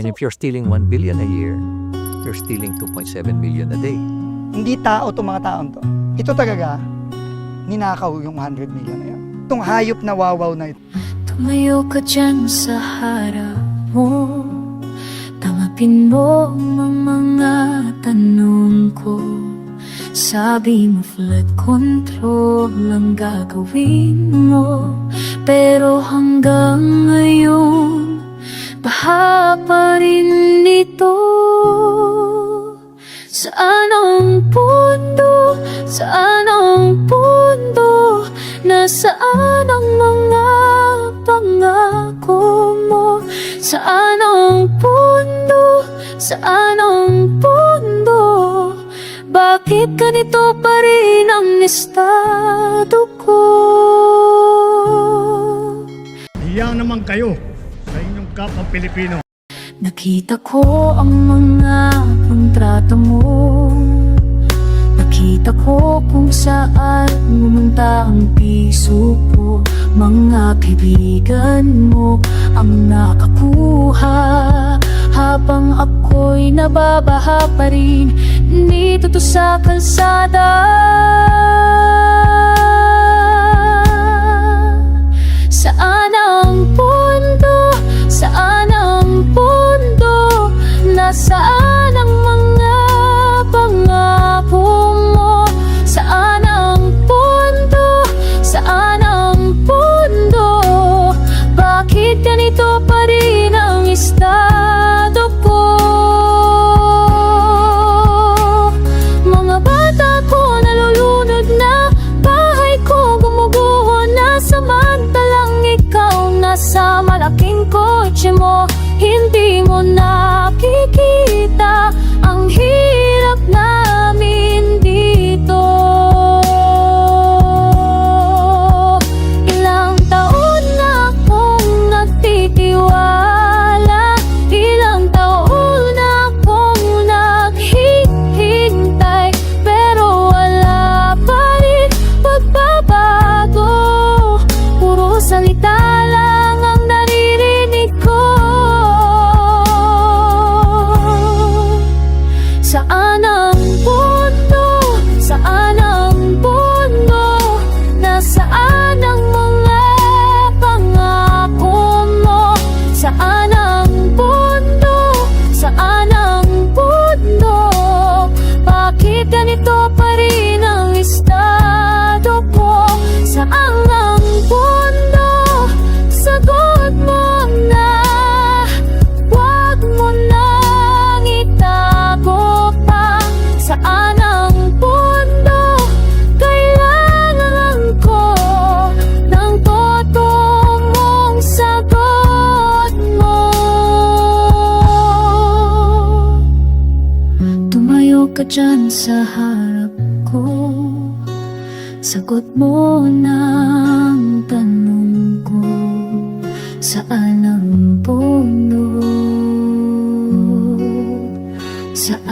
And if you're stealing 1 billion a year, you're stealing 2.7 million a day. Hindi tao to mga taon to. Ito talaga, ninakaw yung 100 million na yun. Itong hayop na wawaw na ito. Tumayo ka dyan sa harap mo Tangapin mo ang mga tanong ko Sabi mo flood control ang gagawin mo Pero hanggang ngayon Baha pa rin ito Saan ang pundo? Saan ang pundo? Nasaan ang mga pangako mo? Saan ang pundo? Saan ang pundo? Bakit ganito pa rin ang estado ko? Hiya naman kayo inyong kapwa Pilipino. Nakita ko ang mga kontrata mo. Nakita ko kung saan pumunta ang piso ko. Mga kaibigan mo ang nakakuha. Habang ako'y nababaha pa rin Dito to sa kalsada malaking kotse mo Hindi mo nakikita. Ang hirap namin dito. Ilang taon na akong nagtitiwala. Ilang taon na akong naghihintay. Pero wala pa rin pagbabago. Puro salita Saan ang pundo? Saan ang pundo? Nasaan ang mga pangako mo? Saan ang pundo? Saan ang pundo? Bakit ganito pa rin ang estado ko? Saan ang pundo? Ka dyan sa harap ko Sagot mo ng tanong ko Saan ang puno? Saan?